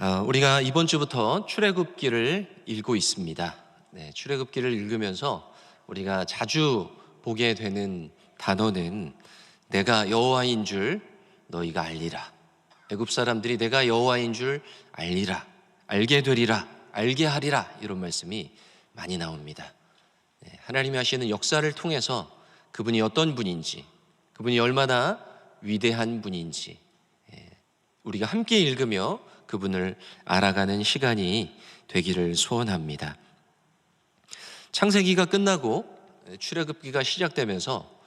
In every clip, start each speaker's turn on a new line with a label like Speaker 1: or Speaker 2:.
Speaker 1: 어, 우리가 이번 주부터 출애굽기를 읽고 있습니다. 네, 출애굽기를 읽으면서 우리가 자주 보게 되는 단어는 내가 여호와인 줄 너희가 알리라. 애굽 사람들이 내가 여호와인 줄 알리라. 알게 되리라. 알게 하리라. 이런 말씀이 많이 나옵니다. 네, 하나님이 하시는 역사를 통해서 그분이 어떤 분인지, 그분이 얼마나 위대한 분인지 예, 우리가 함께 읽으며 그분을 알아가는 시간이 되기를 소원합니다. 창세기가 끝나고 출애굽기가 시작되면서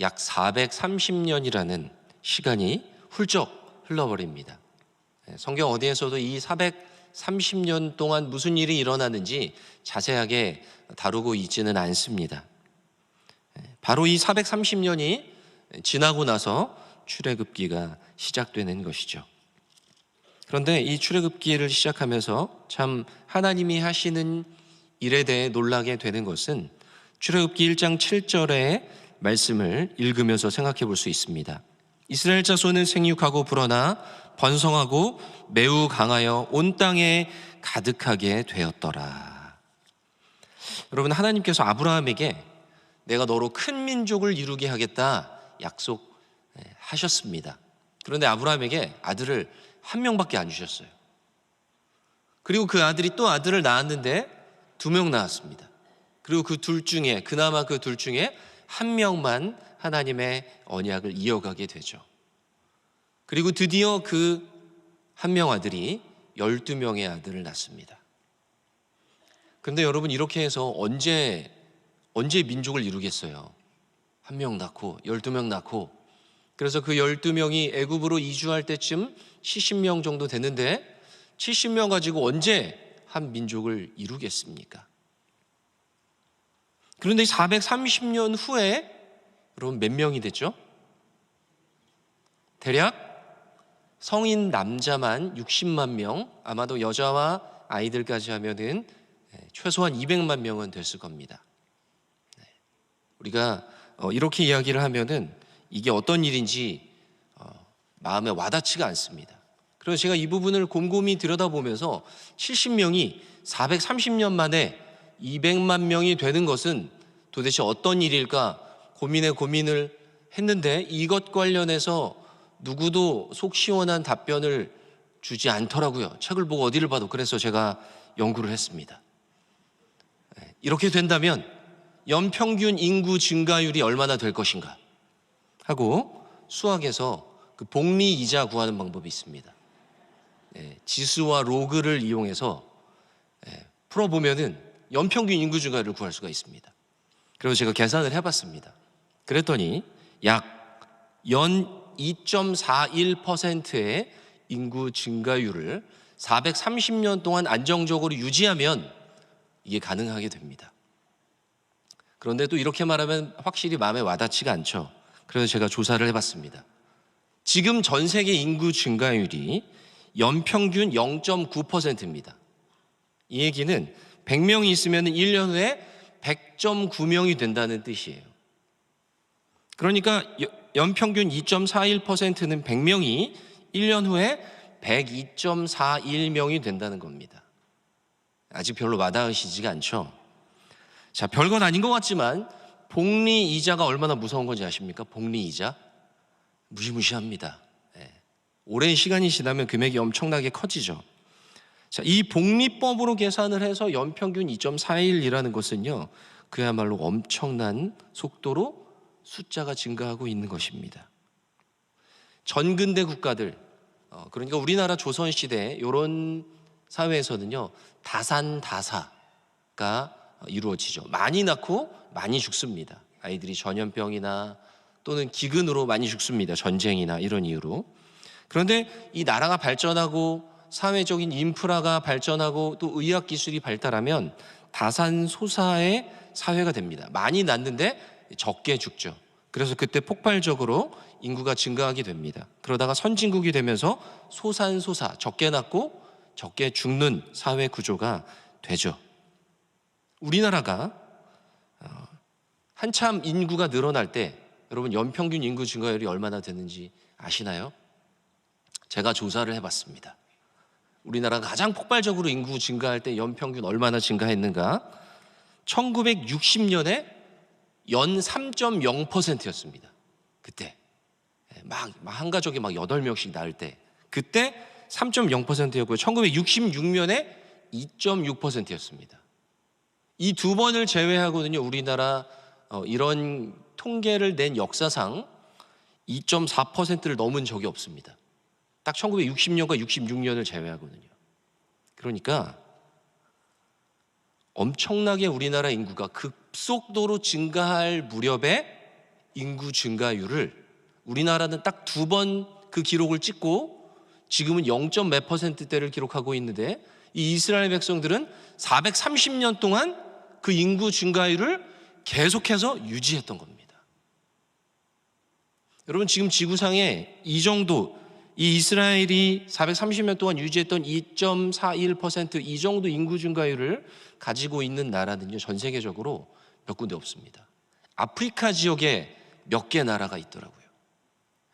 Speaker 1: 약 430년이라는 시간이 훌쩍 흘러버립니다. 예, 성경 어디에서도 이 430년 동안 무슨 일이 일어나는지 자세하게 다루고 있지는 않습니다. 예, 바로 이 430년이 지나고 나서 출애굽기가 시작되는 것이죠. 그런데 이 출애굽기를 시작하면서 참 하나님이 하시는 일에 대해 놀라게 되는 것은 출애굽기 1장 7절의 말씀을 읽으면서 생각해 볼 수 있습니다. 이스라엘 자손은 생육하고 불어나 번성하고 매우 강하여 온 땅에 가득하게 되었더라. 여러분 하나님께서 아브라함에게 내가 너로 큰 민족을 이루게 하겠다 약속하셨습니다. 그런데 아브라함에게 아들을 한 명밖에 안 주셨어요. 그리고 그 아들이 또 아들을 낳았는데 두 명 낳았습니다. 그리고 그 둘 중에 그나마 그 둘 중에 한 명만 하나님의 언약을 이어가게 되죠. 그리고 드디어 그 한 명 아들이 12명의 아들을 낳습니다. 그런데 여러분 이렇게 해서 언제 언제 민족을 이루겠어요? 한 명 낳고 12명 낳고 그래서 그 12명이 애굽으로 이주할 때쯤 70명 정도 되는데 70명 가지고 언제 한 민족을 이루겠습니까? 그런데 430년 후에 여러분 몇 명이 됐죠? 대략 성인 남자만 60만 명, 아마도 여자와 아이들까지 하면은 최소한 200만 명은 됐을 겁니다. 네. 우리가 어, 이렇게 이야기를 하면은 이게 어떤 일인지 어, 마음에 와닿지가 않습니다. 그래서 제가 이 부분을 곰곰이 들여다보면서 70명이 430년 만에 200만 명이 되는 것은 도대체 어떤 일일까 고민에 고민을 했는데 이것 관련해서 누구도 속 시원한 답변을 주지 않더라고요. 책을 보고 어디를 봐도 그래서 제가 연구를 했습니다. 네, 이렇게 된다면 연평균 인구 증가율이 얼마나 될 것인가 하고 수학에서 그 복리 이자 구하는 방법이 있습니다. 예, 지수와 로그를 이용해서 예, 풀어보면은 연평균 인구 증가율을 구할 수가 있습니다. 그래서 제가 계산을 해봤습니다. 그랬더니 약 연 2.41%의 인구 증가율을 430년 동안 안정적으로 유지하면 이게 가능하게 됩니다. 그런데 또 이렇게 말하면 확실히 마음에 와닿지가 않죠. 그래서 제가 조사를 해봤습니다. 지금 전 세계 인구 증가율이 연평균 0.9%입니다. 이 얘기는 100명이 있으면 1년 후에 100.9명이 된다는 뜻이에요. 그러니까 연평균 2.41%는 100명이 1년 후에 102.41명이 된다는 겁니다. 아직 별로 와닿으시지가 않죠. 자, 별건 아닌 것 같지만 복리 이자가 얼마나 무서운 건지 아십니까? 복리 이자 무시무시합니다. 네. 오랜 시간이 지나면 금액이 엄청나게 커지죠. 자, 이 복리법으로 계산을 해서 연평균 2.41이라는 것은요, 그야말로 엄청난 속도로 숫자가 증가하고 있는 것입니다. 전근대 국가들, 어, 그러니까 우리나라 조선 시대 이런 사회에서는요, 다산다사가 이루어지죠. 많이 낳고 많이 죽습니다. 아이들이 전염병이나 또는 기근으로 많이 죽습니다. 전쟁이나 이런 이유로. 그런데 이 나라가 발전하고 사회적인 인프라가 발전하고 또 의학 기술이 발달하면 다산소사의 사회가 됩니다. 많이 낳는데 적게 죽죠. 그래서 그때 폭발적으로 인구가 증가하게 됩니다. 그러다가 선진국이 되면서 소산소사, 적게 낳고 적게 죽는 사회 구조가 되죠. 우리나라가 어, 한참 인구가 늘어날 때 여러분 연평균 인구 증가율이 얼마나 되는지 아시나요? 제가 조사를 해봤습니다. 우리나라가 가장 폭발적으로 인구 증가할 때 연평균 얼마나 증가했는가? 1960년에 연 3.0%였습니다. 그때 예, 막, 막 한 가족이 막 8명씩 낳을 때 그때 3.0%였고요. 1966년에 2.6%였습니다. 이 두 번을 제외하고는요. 우리나라 어, 이런 통계를 낸 역사상 2.4%를 넘은 적이 없습니다. 딱 1960년과 66년을 제외하거든요. 그러니까 엄청나게 우리나라 인구가 급속도로 증가할 무렵에 인구 증가율을 우리나라는 딱 두 번 그 기록을 찍고 지금은 0. 몇 퍼센트대를 기록하고 있는데 이 이스라엘 백성들은 430년 동안 그 인구 증가율을 계속해서 유지했던 겁니다. 여러분 지금 지구상에 이 정도 이 이스라엘이 430년 동안 유지했던 2.41%이 정도 인구 증가율을 가지고 있는 나라는요 전 세계적으로 몇 군데 없습니다. 아프리카 지역에 몇 개 나라가 있더라고요.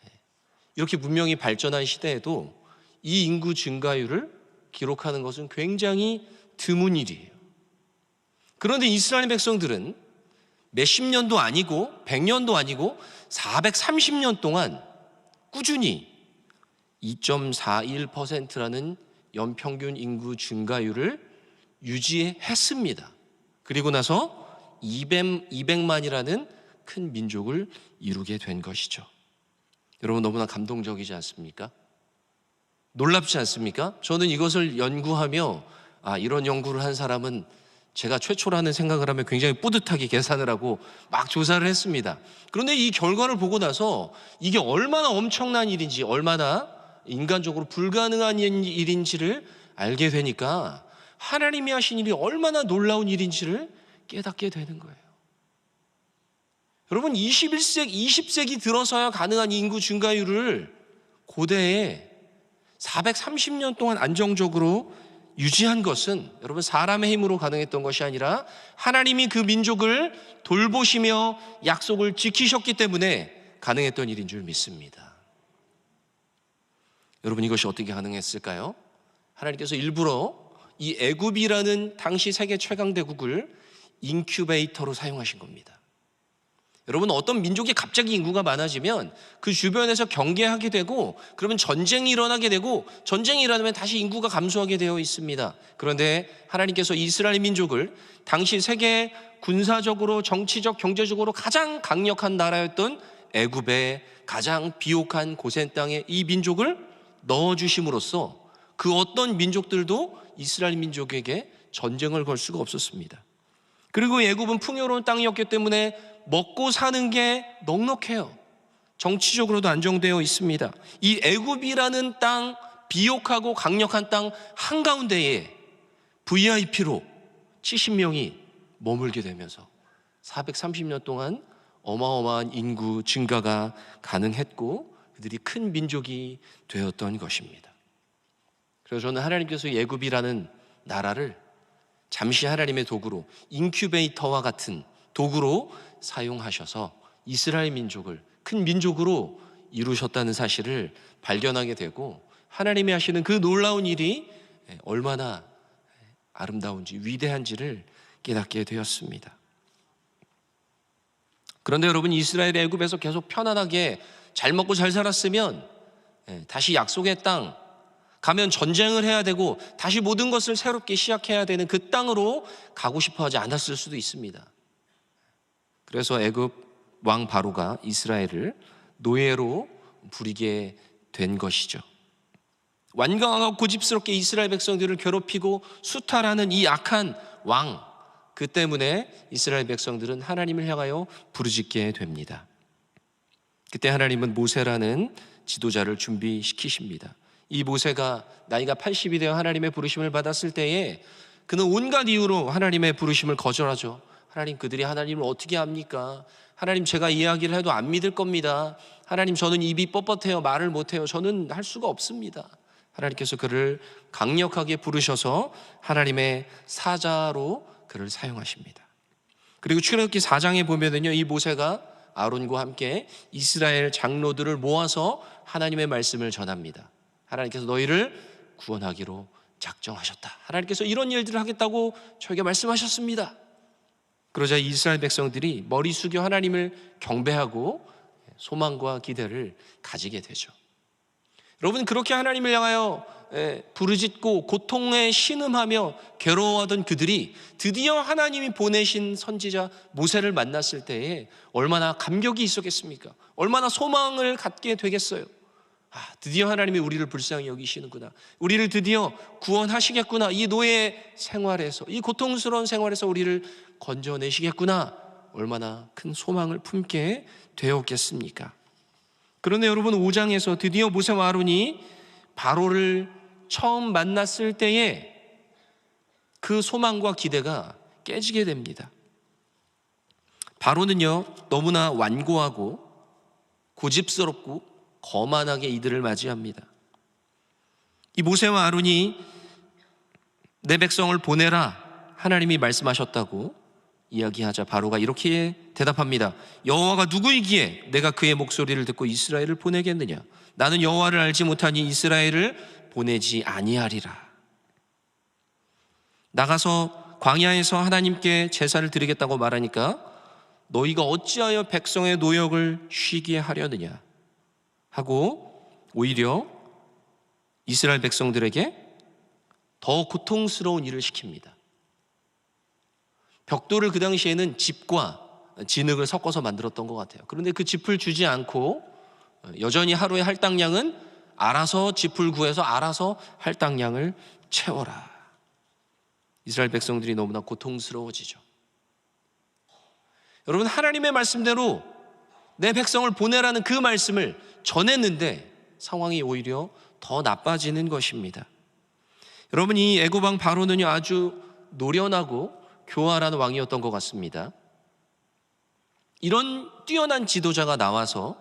Speaker 1: 예. 이렇게 문명이 발전한 시대에도 이 인구 증가율을 기록하는 것은 굉장히 드문 일이에요. 그런데 이스라엘 백성들은 몇십 년도 아니고 100년도 아니고 430년 동안 꾸준히 2.41%라는 연평균 인구 증가율을 유지했습니다. 그리고 나서 200, 200만이라는 큰 민족을 이루게 된 것이죠. 여러분 너무나 감동적이지 않습니까? 놀랍지 않습니까? 저는 이것을 연구하며 아, 이런 연구를 한 사람은 제가 최초라는 생각을 하면 굉장히 뿌듯하게 계산을 하고 막 조사를 했습니다. 그런데 이 결과를 보고 나서 이게 얼마나 엄청난 일인지, 얼마나 인간적으로 불가능한 일인지를 알게 되니까 하나님이 하신 일이 얼마나 놀라운 일인지를 깨닫게 되는 거예요. 여러분 21세기, 20세기 들어서야 가능한 인구 증가율을 고대에 430년 동안 안정적으로 유지한 것은 여러분 사람의 힘으로 가능했던 것이 아니라 하나님이 그 민족을 돌보시며 약속을 지키셨기 때문에 가능했던 일인 줄 믿습니다. 여러분 이것이 어떻게 가능했을까요? 하나님께서 일부러 이 애굽이라는 당시 세계 최강 대국을 인큐베이터로 사용하신 겁니다. 여러분 어떤 민족이 갑자기 인구가 많아지면 그 주변에서 경계하게 되고 그러면 전쟁이 일어나게 되고 전쟁이 일어나면 다시 인구가 감소하게 되어 있습니다. 그런데 하나님께서 이스라엘 민족을 당시 세계 군사적으로 정치적 경제적으로 가장 강력한 나라였던 애굽의 가장 비옥한 고센 땅에 이 민족을 넣어 주심으로써 그 어떤 민족들도 이스라엘 민족에게 전쟁을 걸 수가 없었습니다. 그리고 애굽은 풍요로운 땅이었기 때문에 먹고 사는 게 넉넉해요. 정치적으로도 안정되어 있습니다. 이 애굽이라는 땅, 비옥하고 강력한 땅 한가운데에 VIP로 70명이 머물게 되면서 430년 동안 어마어마한 인구 증가가 가능했고 그들이 큰 민족이 되었던 것입니다. 그래서 저는 하나님께서 예굽이라는 나라를 잠시 하나님의 도구로 인큐베이터와 같은 도구로 사용하셔서 이스라엘 민족을 큰 민족으로 이루셨다는 사실을 발견하게 되고 하나님이 하시는 그 놀라운 일이 얼마나 아름다운지 위대한지를 깨닫게 되었습니다. 그런데 여러분 이스라엘 애굽에서 계속 편안하게 잘 먹고 잘 살았으면 다시 약속의 땅 가면 전쟁을 해야 되고 다시 모든 것을 새롭게 시작해야 되는 그 땅으로 가고 싶어 하지 않았을 수도 있습니다. 그래서 애굽 왕 바로가 이스라엘을 노예로 부리게 된 것이죠. 완강하고 고집스럽게 이스라엘 백성들을 괴롭히고 수탈하는 이 악한 왕, 그 때문에 이스라엘 백성들은 하나님을 향하여 부르짖게 됩니다. 그때 하나님은 모세라는 지도자를 준비시키십니다. 이 모세가 나이가 80이 되어 하나님의 부르심을 받았을 때에 그는 온갖 이유로 하나님의 부르심을 거절하죠. 하나님 그들이 하나님을 어떻게 합니까? 하나님 제가 이야기를 해도 안 믿을 겁니다. 하나님 저는 입이 뻣뻣해요. 말을 못해요. 저는 할 수가 없습니다. 하나님께서 그를 강력하게 부르셔서 하나님의 사자로 그를 사용하십니다. 그리고 출애굽기 4장에 보면은요. 이 모세가 아론과 함께 이스라엘 장로들을 모아서 하나님의 말씀을 전합니다. 하나님께서 너희를 구원하기로 작정하셨다. 하나님께서 이런 일들을 하겠다고 저에게 말씀하셨습니다. 그러자 이스라엘 백성들이 머리 숙여 하나님을 경배하고 소망과 기대를 가지게 되죠. 여러분 그렇게 하나님을 향하여 예, 부르짖고 고통에 신음하며 괴로워하던 그들이 드디어 하나님이 보내신 선지자 모세를 만났을 때에 얼마나 감격이 있었겠습니까? 얼마나 소망을 갖게 되겠어요? 아, 드디어 하나님이 우리를 불쌍히 여기시는구나. 우리를 드디어 구원하시겠구나. 이 노예 생활에서, 이 고통스러운 생활에서 우리를 건져내시겠구나. 얼마나 큰 소망을 품게 되었겠습니까? 그런데 여러분 5장에서 드디어 모세와 아론이 바로를 처음 만났을 때에 그 소망과 기대가 깨지게 됩니다. 바로는요, 너무나 완고하고 고집스럽고 거만하게 이들을 맞이합니다. 이 모세와 아론이 내 백성을 보내라 하나님이 말씀하셨다고 이야기하자 바로가 이렇게 대답합니다. 여호와가 누구이기에 내가 그의 목소리를 듣고 이스라엘을 보내겠느냐? 나는 여호와를 알지 못하니 이스라엘을 보내지 아니하리라. 나가서 광야에서 하나님께 제사를 드리겠다고 말하니까 너희가 어찌하여 백성의 노역을 쉬게 하려느냐 하고 오히려 이스라엘 백성들에게 더 고통스러운 일을 시킵니다. 벽돌을 그 당시에는 집과 진흙을 섞어서 만들었던 것 같아요. 그런데 그 집을 주지 않고 여전히 하루의 할당량은 알아서 집을 구해서 알아서 할당량을 채워라. 이스라엘 백성들이 너무나 고통스러워지죠. 여러분 하나님의 말씀대로 내 백성을 보내라는 그 말씀을 전했는데 상황이 오히려 더 나빠지는 것입니다. 여러분 이 애고방 바로는요 아주 노련하고 교활한 왕이었던 것 같습니다. 이런 뛰어난 지도자가 나와서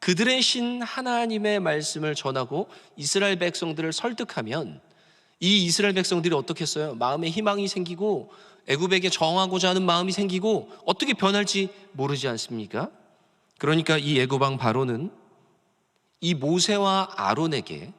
Speaker 1: 그들의 신 하나님의 말씀을 전하고 이스라엘 백성들을 설득하면 이 이스라엘 백성들이 어떻겠어요? 마음에 희망이 생기고 애굽에게 정하고자 하는 마음이 생기고 어떻게 변할지 모르지 않습니까? 그러니까 이왕 바로는 이 모세와 아론에게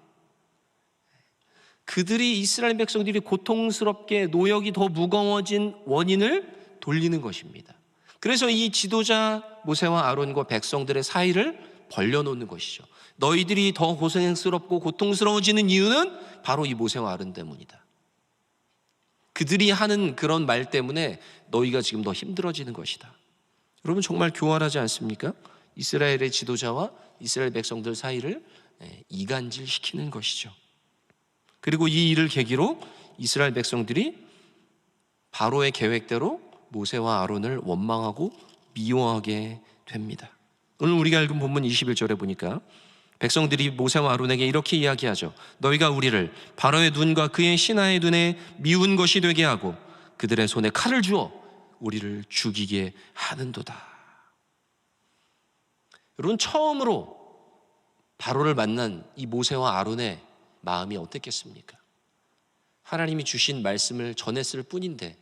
Speaker 1: 그들이 이스라엘 백성들이 고통스럽게 노역이 더 무거워진 원인을 돌리는 것입니다. 그래서 이 지도자 모세와 아론과 백성들의 사이를 벌려놓는 것이죠. 너희들이 더 고생스럽고 고통스러워지는 이유는 바로 이 모세와 아론 때문이다. 그들이 하는 그런 말 때문에 너희가 지금 더 힘들어지는 것이다. 여러분 정말 교활하지 않습니까? 이스라엘의 지도자와 이스라엘 백성들 사이를 예, 이간질 시키는 것이죠. 그리고 이 일을 계기로 이스라엘 백성들이 바로의 계획대로 모세와 아론을 원망하고 미워하게 됩니다. 오늘 우리가 읽은 본문 21절에 보니까 백성들이 모세와 아론에게 이렇게 이야기하죠. 너희가 우리를 바로의 눈과 그의 신하의 눈에 미운 것이 되게 하고 그들의 손에 칼을 주어 우리를 죽이게 하는도다. 여러분 처음으로 바로를 만난 이 모세와 아론의 마음이 어땠겠습니까? 하나님이 주신 말씀을 전했을 뿐인데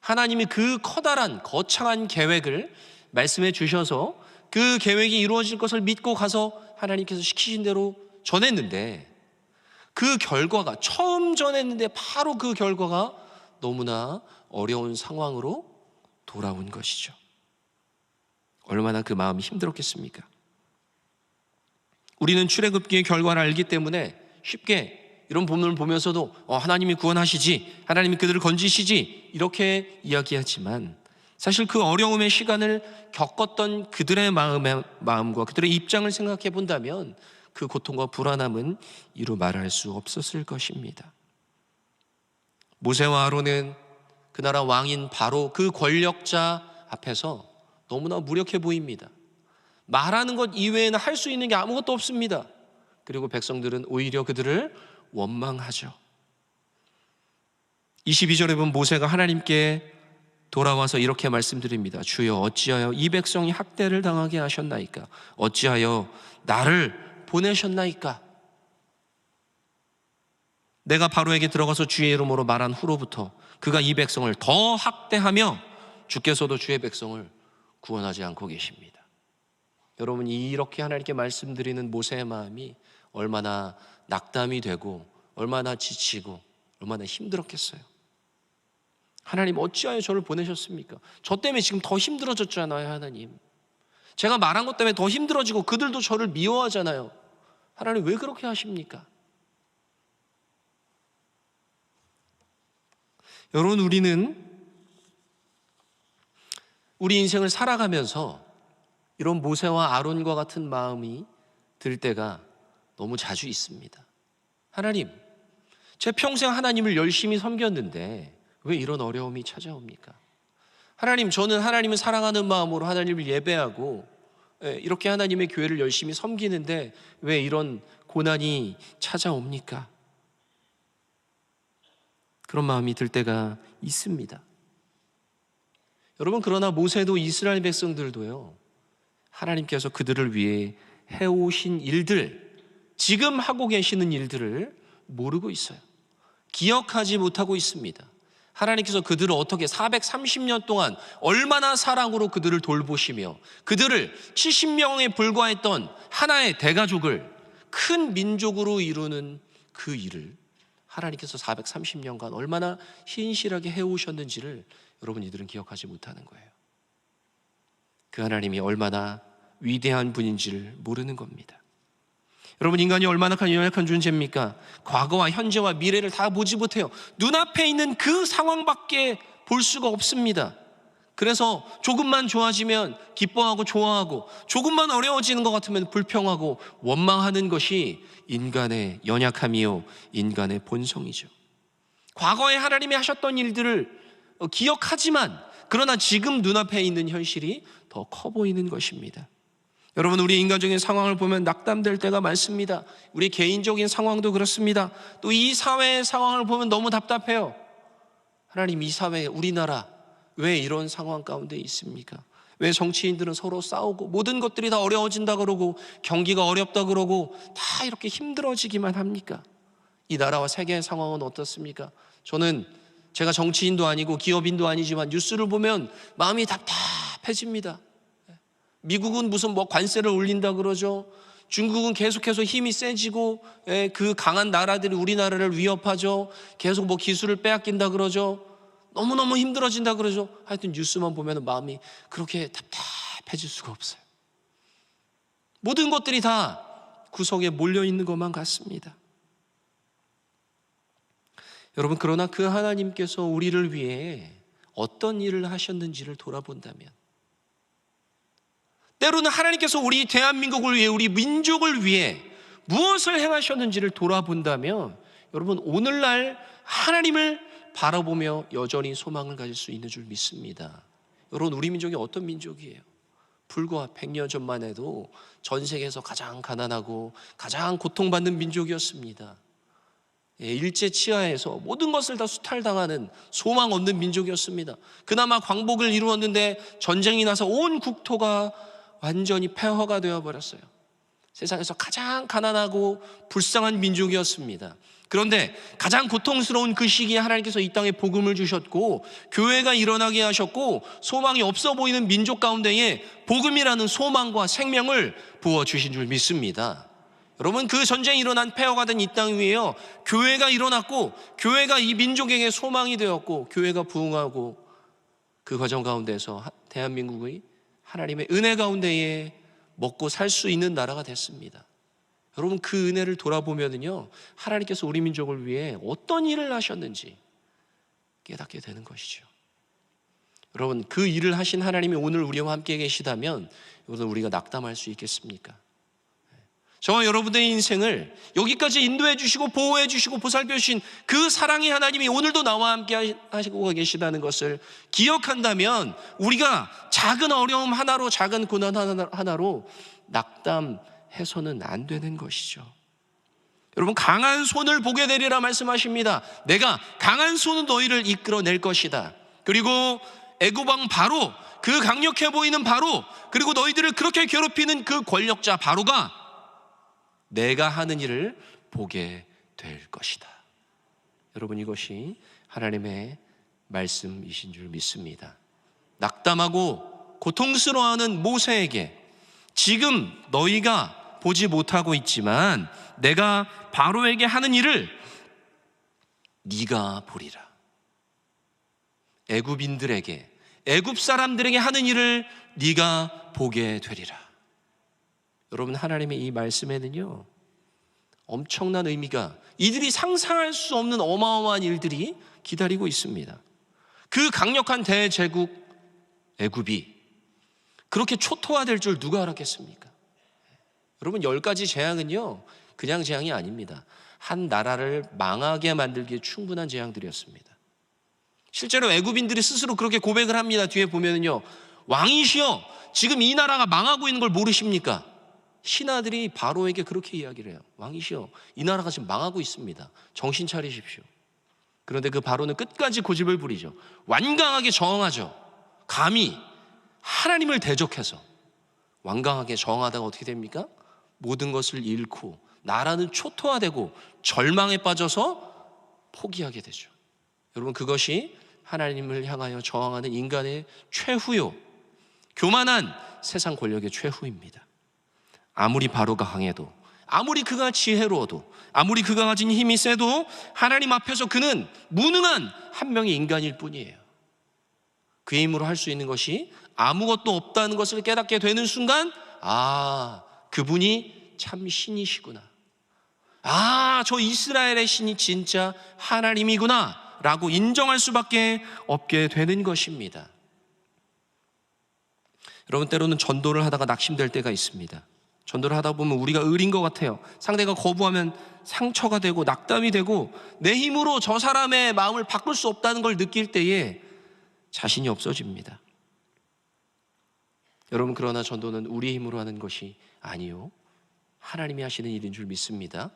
Speaker 1: 하나님이 그 커다란 거창한 계획을 말씀해 주셔서 그 계획이 이루어질 것을 믿고 가서 하나님께서 시키신 대로 전했는데 그 결과가 처음 전했는데 바로 그 결과가 너무나 어려운 상황으로 돌아온 것이죠. 얼마나 그 마음이 힘들었겠습니까? 우리는 출애굽기의 결과를 알기 때문에 쉽게 이런 본문을 보면서도 어, 하나님이 구원하시지, 하나님이 그들을 건지시지 이렇게 이야기하지만 사실 그 어려움의 시간을 겪었던 그들의 마음의 마음과 그들의 입장을 생각해 본다면 그 고통과 불안함은 이루 말할 수 없었을 것입니다. 모세와 아론은 그 나라 왕인 바로 그 권력자 앞에서 너무나 무력해 보입니다. 말하는 것 이외에는 할 수 있는 게 아무것도 없습니다. 그리고 백성들은 오히려 그들을 원망하죠. 22절에 보면 모세가 하나님께 돌아와서 이렇게 말씀드립니다. 주여 어찌하여 이 백성이 학대를 당하게 하셨나이까? 어찌하여 나를 보내셨나이까? 내가 바로에게 들어가서 주의 이름으로 말한 후로부터 그가 이 백성을 더 학대하며 주께서도 주의 백성을 구원하지 않고 계십니다. 여러분 이렇게 하나님께 말씀드리는 모세의 마음이 얼마나 낙담이 되고 얼마나 지치고 얼마나 힘들었겠어요. 하나님 어찌하여 저를 보내셨습니까? 저 때문에 지금 더 힘들어졌잖아요, 하나님. 제가 말한 것 때문에 더 힘들어지고 그들도 저를 미워하잖아요. 하나님 왜 그렇게 하십니까? 여러분, 우리는 우리 인생을 살아가면서 이런 모세와 아론과 같은 마음이 들 때가 너무 자주 있습니다. 하나님, 제 평생 하나님을 열심히 섬겼는데 왜 이런 어려움이 찾아옵니까? 하나님, 저는 하나님을 사랑하는 마음으로 하나님을 예배하고 예, 이렇게 하나님의 교회를 열심히 섬기는데 왜 이런 고난이 찾아옵니까? 그런 마음이 들 때가 있습니다. 여러분, 그러나 모세도 이스라엘 백성들도요, 하나님께서 그들을 위해 해오신 일들, 지금 하고 계시는 일들을 모르고 있어요. 기억하지 못하고 있습니다. 하나님께서 그들을 어떻게 430년 동안 얼마나 사랑으로 그들을 돌보시며 그들을 70명에 불과했던 하나의 대가족을 큰 민족으로 이루는 그 일을 하나님께서 430년간 얼마나 신실하게 해오셨는지를 여러분 이들은 기억하지 못하는 거예요. 그 하나님이 얼마나 위대한 분인지를 모르는 겁니다. 여러분 인간이 얼마나 연약한 존재입니까? 과거와 현재와 미래를 다 보지 못해요. 눈앞에 있는 그 상황밖에 볼 수가 없습니다. 그래서 조금만 좋아지면 기뻐하고 좋아하고 조금만 어려워지는 것 같으면 불평하고 원망하는 것이 인간의 연약함이요 인간의 본성이죠. 과거에 하나님이 하셨던 일들을 기억하지만 그러나 지금 눈앞에 있는 현실이 더 커 보이는 것입니다. 여러분 우리 인간적인 상황을 보면 낙담될 때가 많습니다. 우리 개인적인 상황도 그렇습니다. 또 이 사회의 상황을 보면 너무 답답해요. 하나님 이 사회 우리나라 왜 이런 상황 가운데 있습니까? 왜 정치인들은 서로 싸우고 모든 것들이 다 어려워진다 그러고 경기가 어렵다 그러고 다 이렇게 힘들어지기만 합니까? 이 나라와 세계의 상황은 어떻습니까? 저는 제가 정치인도 아니고 기업인도 아니지만 뉴스를 보면 마음이 답답해집니다. 미국은 무슨 뭐 관세를 올린다 그러죠. 중국은 계속해서 힘이 세지고 예, 그 강한 나라들이 우리나라를 위협하죠. 계속 뭐 기술을 빼앗긴다 그러죠. 너무너무 힘들어진다 그러죠. 하여튼 뉴스만 보면 마음이 그렇게 답답해질 수가 없어요. 모든 것들이 다 구석에 몰려 있는 것만 같습니다. 여러분, 그러나 그 하나님께서 우리를 위해 어떤 일을 하셨는지를 돌아본다면 때로는 하나님께서 우리 대한민국을 위해 우리 민족을 위해 무엇을 행하셨는지를 돌아본다면 여러분 오늘날 하나님을 바라보며 여전히 소망을 가질 수 있는 줄 믿습니다. 여러분 우리 민족이 어떤 민족이에요? 불과 100년 전만 해도 전 세계에서 가장 가난하고 가장 고통받는 민족이었습니다. 예, 일제 치하에서 모든 것을 다 수탈당하는 소망 없는 민족이었습니다. 그나마 광복을 이루었는데 전쟁이 나서 온 국토가 완전히 폐허가 되어 버렸어요. 세상에서 가장 가난하고 불쌍한 민족이었습니다. 그런데 가장 고통스러운 그 시기에 하나님께서 이 땅에 복음을 주셨고 교회가 일어나게 하셨고 소망이 없어 보이는 민족 가운데에 복음이라는 소망과 생명을 부어 주신 줄 믿습니다. 여러분 그 전쟁이 일어난 폐허가 된 이 땅 위에요. 교회가 일어났고 교회가 이 민족에게 소망이 되었고 교회가 부흥하고 그 과정 가운데서 대한민국의 하나님의 은혜 가운데에 먹고 살 수 있는 나라가 됐습니다. 여러분 그 은혜를 돌아보면요 하나님께서 우리 민족을 위해 어떤 일을 하셨는지 깨닫게 되는 것이죠. 여러분 그 일을 하신 하나님이 오늘 우리와 함께 계시다면 여러분 우리가 낙담할 수 있겠습니까? 저와 여러분의 인생을 여기까지 인도해 주시고 보호해 주시고 보살펴 주신 그 사랑의 하나님이 오늘도 나와 함께 하시고 계시다는 것을 기억한다면 우리가 작은 어려움 하나로 작은 고난 하나로 낙담해서는 안 되는 것이죠. 여러분 강한 손을 보게 되리라 말씀하십니다. 내가 강한 손은 너희를 이끌어낼 것이다. 그리고 애굽왕 바로 그 강력해 보이는 바로 그리고 너희들을 그렇게 괴롭히는 그 권력자 바로가 내가 하는 일을 보게 될 것이다. 여러분 이것이 하나님의 말씀이신 줄 믿습니다. 낙담하고 고통스러워하는 모세에게 지금 너희가 보지 못하고 있지만 내가 바로에게 하는 일을 네가 보리라. 애굽인들에게 애굽 사람들에게 하는 일을 네가 보게 되리라. 여러분 하나님의 이 말씀에는요. 엄청난 의미가 이들이 상상할 수 없는 어마어마한 일들이 기다리고 있습니다. 그 강력한 대제국 애굽이 그렇게 초토화될 줄 누가 알았겠습니까? 여러분 열 가지 재앙은요 그냥 재앙이 아닙니다. 한 나라를 망하게 만들기에 충분한 재앙들이었습니다. 실제로 애굽인들이 스스로 그렇게 고백을 합니다. 뒤에 보면은요 왕이시여 지금 이 나라가 망하고 있는 걸 모르십니까? 신하들이 바로에게 그렇게 이야기를 해요. 왕이시여 이 나라가 지금 망하고 있습니다. 정신 차리십시오. 그런데 그 바로는 끝까지 고집을 부리죠. 완강하게 저항하죠. 감히 하나님을 대적해서 완강하게 저항하다가 어떻게 됩니까? 모든 것을 잃고 나라는 초토화되고 절망에 빠져서 포기하게 되죠. 여러분 그것이 하나님을 향하여 저항하는 인간의 최후요. 교만한 세상 권력의 최후입니다. 아무리 바로가 강해도 아무리 그가 지혜로워도 아무리 그가 가진 힘이 세도 하나님 앞에서 그는 무능한 한 명의 인간일 뿐이에요. 그의 힘으로 할 수 있는 것이 아무것도 없다는 것을 깨닫게 되는 순간 아 그분이 참 신이시구나. 아 저 이스라엘의 신이 진짜 하나님이구나 라고 인정할 수밖에 없게 되는 것입니다. 여러분 때로는 전도를 하다가 낙심될 때가 있습니다. 전도를 하다 보면 우리가 의린 것 같아요. 상대가 거부하면 상처가 되고 낙담이 되고 내 힘으로 저 사람의 마음을 바꿀 수 없다는 걸 느낄 때에 자신이 없어집니다. 여러분 그러나 전도는 우리의 힘으로 하는 것이 아니요. 하나님이 하시는 일인 줄 믿습니다.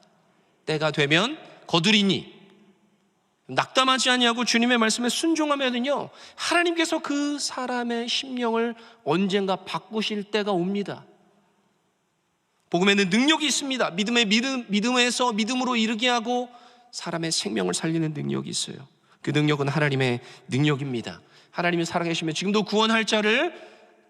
Speaker 1: 때가 되면 거두리니 낙담하지 아니하고 주님의 말씀에 순종하면은요 하나님께서 그 사람의 심령을 언젠가 바꾸실 때가 옵니다. 복음에는 능력이 있습니다. 믿음의 믿음 믿음에서 믿음으로 이르게 하고 사람의 생명을 살리는 능력이 있어요. 그 능력은 하나님의 능력입니다. 하나님이 살아계시면 지금도 구원할 자를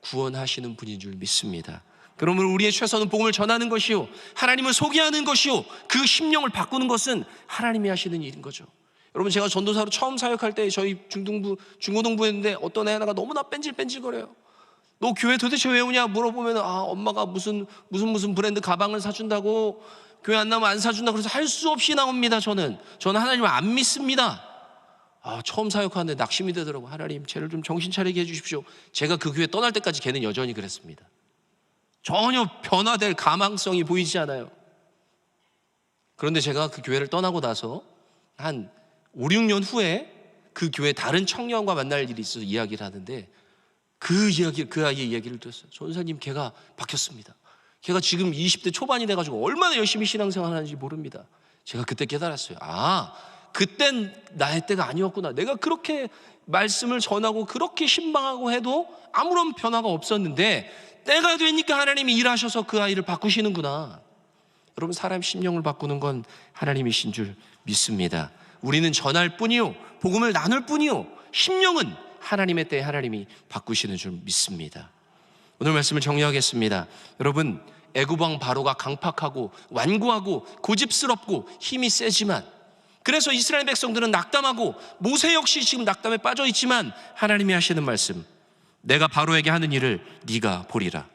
Speaker 1: 구원하시는 분인 줄 믿습니다. 그러므로 우리의 최선은 복음을 전하는 것이요 하나님을 소개하는 것이요 그 심령을 바꾸는 것은 하나님이 하시는 일인 거죠. 여러분 제가 전도사로 처음 사역할 때 저희 중등부 중고등부 했는데 어떤 애 하나가 너무나 뺀질뺀질거려요. 너 교회 도대체 왜 오냐 물어보면 아 엄마가 무슨 무슨 무슨 브랜드 가방을 사준다고 교회 안 나오면 안 사준다 그래서 할 수 없이 나옵니다 저는. 저는 하나님을 안 믿습니다. 아 처음 사역하는데 낙심이 되더라고. 하나님 쟤를 좀 정신 차리게 해주십시오. 제가 그 교회 떠날 때까지 걔는 여전히 그랬습니다. 전혀 변화될 가망성이 보이지 않아요. 그런데 제가 그 교회를 떠나고 나서 한 5, 6년 후에 그 교회 다른 청년과 만날 일이 있어서 이야기를 하는데 그 이야기, 그 아이의 이야기를 들었어요. 전사님, 걔가 바뀌었습니다. 걔가 지금 20대 초반이 돼가지고 얼마나 열심히 신앙생활 하는지 모릅니다. 제가 그때 깨달았어요. 아, 그땐 나의 때가 아니었구나. 내가 그렇게 말씀을 전하고 그렇게 신방하고 해도 아무런 변화가 없었는데 때가 되니까 하나님이 일하셔서 그 아이를 바꾸시는구나. 여러분, 사람 심령을 바꾸는 건 하나님이신 줄 믿습니다. 우리는 전할 뿐이요. 복음을 나눌 뿐이요. 심령은 하나님의 때에 하나님이 바꾸시는 줄 믿습니다. 오늘 말씀을 정리하겠습니다. 여러분, 애굽왕 바로가 강팍하고 완고하고 고집스럽고 힘이 세지만 그래서 이스라엘 백성들은 낙담하고 모세 역시 지금 낙담에 빠져 있지만 하나님이 하시는 말씀 내가 바로에게 하는 일을 네가 보리라.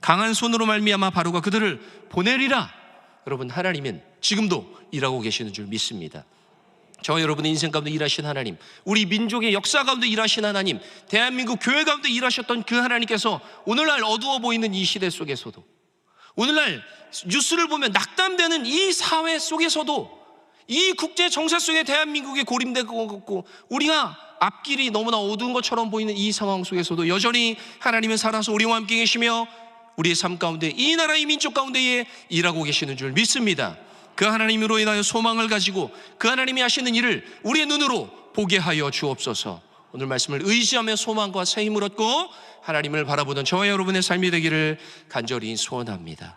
Speaker 1: 강한 손으로 말미암아 바로가 그들을 보내리라. 여러분 하나님은 지금도 일하고 계시는 줄 믿습니다. 저와 여러분의 인생 가운데 일하신 하나님, 우리 민족의 역사 가운데 일하신 하나님, 대한민국 교회 가운데 일하셨던 그 하나님께서 오늘날 어두워 보이는 이 시대 속에서도, 오늘날 뉴스를 보면 낙담되는 이 사회 속에서도, 이 국제 정세 속에 대한민국이 고립되고 있고, 우리가 앞길이 너무나 어두운 것처럼 보이는 이 상황 속에서도 여전히 하나님은 살아서 우리와 함께 계시며, 우리의 삶 가운데 이 나라의 민족 가운데에 일하고 계시는 줄 믿습니다. 그 하나님으로 인하여 소망을 가지고 그 하나님이 하시는 일을 우리의 눈으로 보게 하여 주옵소서. 오늘 말씀을 의지하며 소망과 새 힘을 얻고 하나님을 바라보던 저와 여러분의 삶이 되기를 간절히 소원합니다.